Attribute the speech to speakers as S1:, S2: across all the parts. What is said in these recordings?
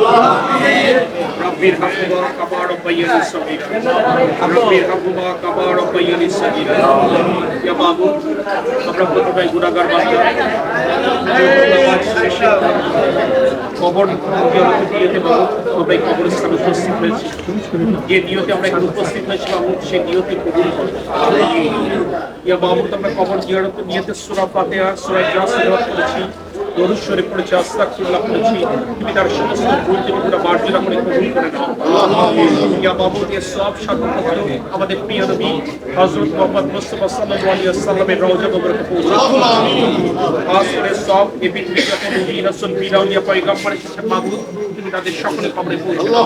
S1: رب ارحمهما كما ربياني صغيرا رب ارحمهما كما ربياني صغيرا يا মাবুদ আমরা প্রথমে গুনাহগার বান্দা নামাজ শেষে কবর নিয়তে বাবু আমরা এই কবরস্থানে উপস্থিত হয়েছি যে নিয়তে আমরা এখানে উপস্থিত হয়েছি বাবু সেই নিয়তে কবুল করো ইয়া মাহমুদ আমরা কবর জিয়ারত নিয়তে সূরা ফাতিহা সূরা ইখলাস তেলাওয়াত করেছি দরুদ শরীফ পড়েছি আস্তাকফিরুল্লাহ পড়েছি। তুমি তার সমস্ত ভুল ত্রুটিগুলো মার্জনা করে কবুল করে নাও। সব সাক্ষাৎ আমাদের প্রিয় নবী, হযরত মুহাম্মদ মুস্তাফা সাল্লাল্লাহু আলাইহি ওয়াসাল্লামের রওজা মুবারকে পৌঁছাও সব এবিট মিলাতে নবী রাসূল মিলাউলিয়া পয়গম্বরের সাথে মাহমুদ তুমি তাদের সকলে কবরে পৌঁছাও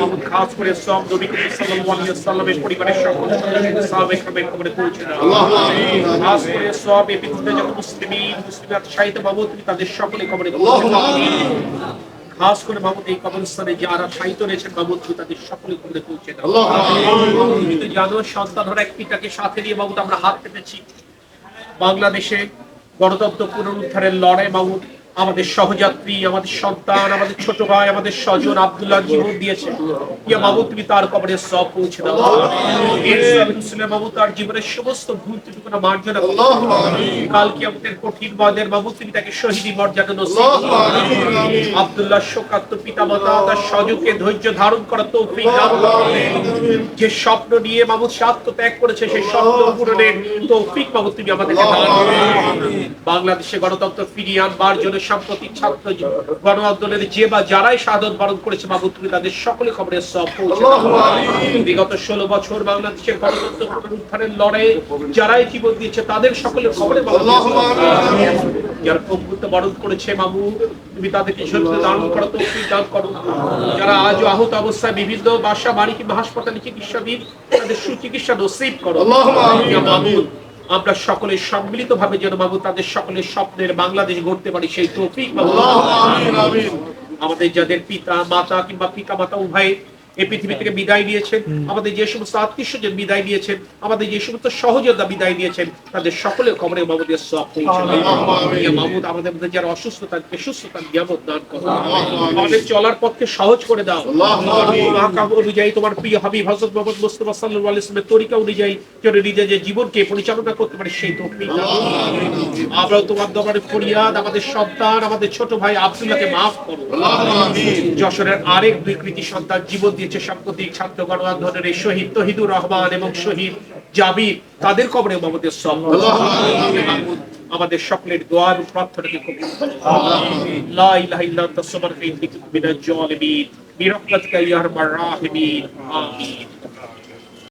S1: মাহমুদ খাস করে সব নবী করিম সাল্লাল্লাহু আলাইহি ওয়াসাল্লামের পরিবারের সকল সাহাবায়ে কেরামের কবরে পৌঁছে দাও খাস করে সব এবিট মিলাতে মুসলিমিন, মুসলিমাত, শাহিদ মাহমুদ তুমি তাদের সকলে কবরে খাস করে মাহমুদ এই কবরস্থানে যারা সাহিত্য রয়েছেন মাহমুদ তুমি তাদের সকলে কবরে পৌঁছে দাও। তুমি তো জানো এক পিতাকে সাথে নিয়ে মাহমুদ আমরা হাত পেতেছি। বাংলাদেশে গণতন্ত্র পুনরুদ্ধারের লড়াই মাহমুদ আমাদের সহযাত্রী, আমাদের সন্তান, আমাদের ছোট ভাই, আমাদের স্বজন আব্দুল্লাহ জীবন দিয়েছে। ইয়া মাহমুদ তুমি তার কবরে সব পৌঁছে দাও। মুসলিম মাহমুদ তার জীবনের সমস্ত ভুল ত্রুটিগুলো মার্জনা করো। কাল আমাদের কঠিন বাদের মাহমুদ তুমি তাকে শহীদি মর্যাদা নসিব শোকাত্ম পিতামাতা, তার স্বজনকে ধৈর্য ধারণ করার তৌফিক যে স্বপ্ন নিয়ে সে আত্মত্যাগ করেছে, সেই স্বপ্ন পূরণের তৌফিক মাহমুদ তুমি আমাদেরকে বাংলাদেশে গণতন্ত্র ফিরিয়ে আনবার জন্য সাম্প্রতিক ছাত্র গণ যে বা যারাই শাহাদত বরণ করেছে তুমি তাদের সকলে খবরের সব বিগত ষোলো বছর বাংলাদেশের গণতন্ত্র যারাই জীবন দিয়েছে তাদের সকলের খবরে যারা প্রভুত্ব বরণ করেছে মামু তুমি তাদেরকে শরীর দান করো তৌফিক দান করো। যারা আজও আহত অবস্থায় বিভিন্ন বাসা বাড়ি কিংবা হাসপাতালে চিকিৎসাধীন তাদের সুচিকিৎসা নসিব করো। মাহমুদ আমরা সকলে সম্মিলিত ভাবে যেন বাবু তাদের সকলের স্বপ্নের বাংলাদেশ গড়তে পারি সেই তৌফিক বাবু। আমাদের যাদের পিতা মাতা কিংবা পিতা মাতা উভয় এই পৃথিবী থেকে বিদায় নিয়েছেন। আমাদের যে সমস্ত আত্মীয় স্বজন বিদায় নিয়েছেন আমাদের যে সমস্ত সহযোদ্ধা বিদায় নিয়েছেন তাদের সকলের কবরে মাহমুদের সব পৌঁছে মাহমুদ আমাদের মধ্যে যারা অসুস্থ তাদেরকে সুস্থতার নিয়ামত দান করো। আমাদের চলার পথকে সহজ করে দাও। অনুযায়ী তোমার প্রিয় হাবিব হযরত মোহাম্মদ মুস্তাফা সাল্লাল্লাহু আলাইহি তরিকা অনুযায়ী যেন নিজের যে জীবনকে পরিচালনা করতে পারে সেই তৌফিক দাও। আমরাও তোমার দরবারে ফরিয়াদ আমাদের সন্তান আমাদের ছোট ভাই আব্দুল্লাহকে মাফ করো। যশোরের আরেক দুই কৃতি সন্তান জীবন দিয়েছে সাম্প্রতিক ছাত্র গণ আন্দোলনের এই শহীদ তহিদুর রহমান এবং শহীদ জাবির তাদের কবরে আমাদের সব আমাদের সকলের দোয়া এবং প্রার্থনাকে কবুল। লা ইলাহা ইল্লা আনতা সুবহানাকা ইন্নী কুনতু মিনাজ জালিমিন বিরহমাতিকা ইয়া আরহামার রাহিমিন আমিন।